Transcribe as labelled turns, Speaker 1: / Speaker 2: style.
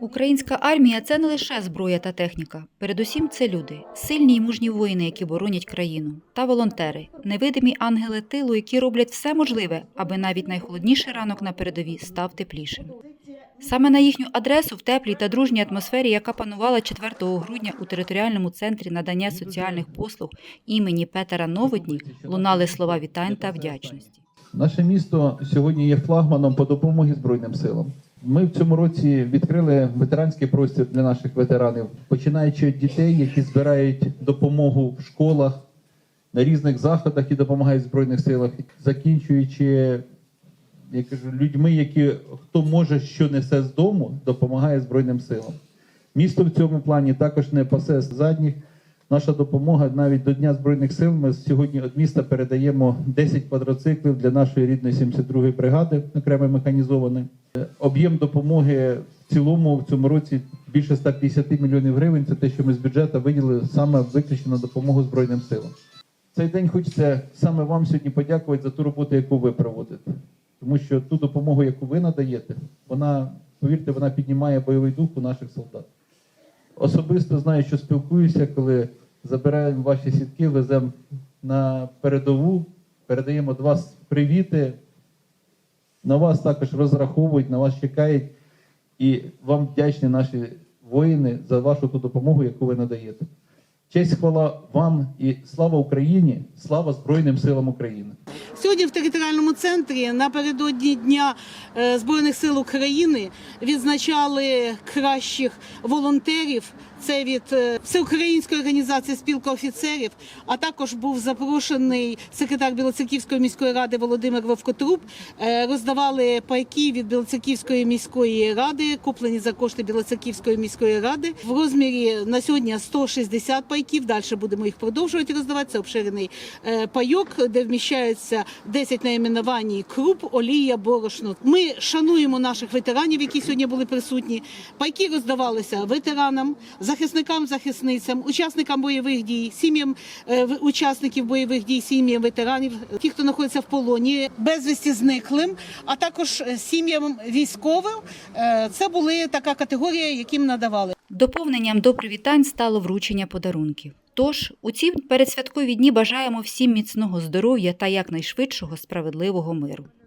Speaker 1: Українська армія це не лише зброя та техніка. Передусім, це люди, сильні й мужні воїни, які боронять країну, та волонтери, невидимі ангели тилу, які роблять все можливе, аби навіть найхолодніший ранок на передовій став теплішим. Саме на їхню адресу в теплій та дружній атмосфері, яка панувала 4 грудня у територіальному центрі надання соціальних послуг імені Петера Новодні, лунали слова вітань та вдячності.
Speaker 2: Наше місто сьогодні є флагманом по допомогі Збройним силам. Ми в цьому році відкрили ветеранський простір для наших ветеранів, починаючи від дітей, які збирають допомогу в школах, на різних заходах і допомагають в Збройних силах, закінчуючи я кажу, людьми, які хто може, що несе з дому, допомагає Збройним силам. Місто в цьому плані також не пасе задніх. Наша допомога навіть до Дня Збройних сил. Ми сьогодні від міста передаємо 10 квадроциклів для нашої рідної 72-ї бригади, окремо механізованої. Об'єм допомоги в цілому в цьому році більше 150 мільйонів гривень. Це те, що ми з бюджету виділили саме виключно на допомогу Збройним силам. Цей день хочеться саме вам сьогодні подякувати за ту роботу, яку ви проводите. Тому що ту допомогу, яку ви надаєте, вона, повірте, вона піднімає бойовий дух у наших солдат. Особисто знаю, що спілкуюся, коли забираємо ваші сітки, веземо на передову, передаємо до вас привіти. На вас також розраховують, на вас чекають. І вам вдячні наші воїни за вашу ту допомогу, яку ви надаєте. Честь хвала вам і слава Україні, слава Збройним силам України.
Speaker 3: Сьогодні в територіальному центрі напередодні Дня е, Збройних сил України відзначали кращих волонтерів. Це від е, Всеукраїнської організації спілка офіцерів, а також був запрошений секретар Білоцерківської міської ради Володимир Вовкотруб. Е, Роздавали пайки від Білоцерківської міської ради, куплені за кошти Білоцерківської міської ради. В розмірі на сьогодні 160 пайків. Далі будемо їх продовжувати роздавати. Це обширений е, пайок, де вміщається 10 найменувань круп, олія, борошно. Ми шануємо наших ветеранів, які сьогодні були присутні. Пайки роздавалися ветеранам, захисникам, захисницям, учасникам бойових дій, сім'ям е, учасників бойових дій, сім'ям ветеранів, ті, хто знаходиться в полоні, безвісті зниклим, а також е, сім'ям військовим. Е, Це були така категорія, яким надавали.
Speaker 1: Доповненням до привітань стало вручення подарунків. Тож у ці передсвяткові дні бажаємо всім міцного здоров'я та якнайшвидшого справедливого миру.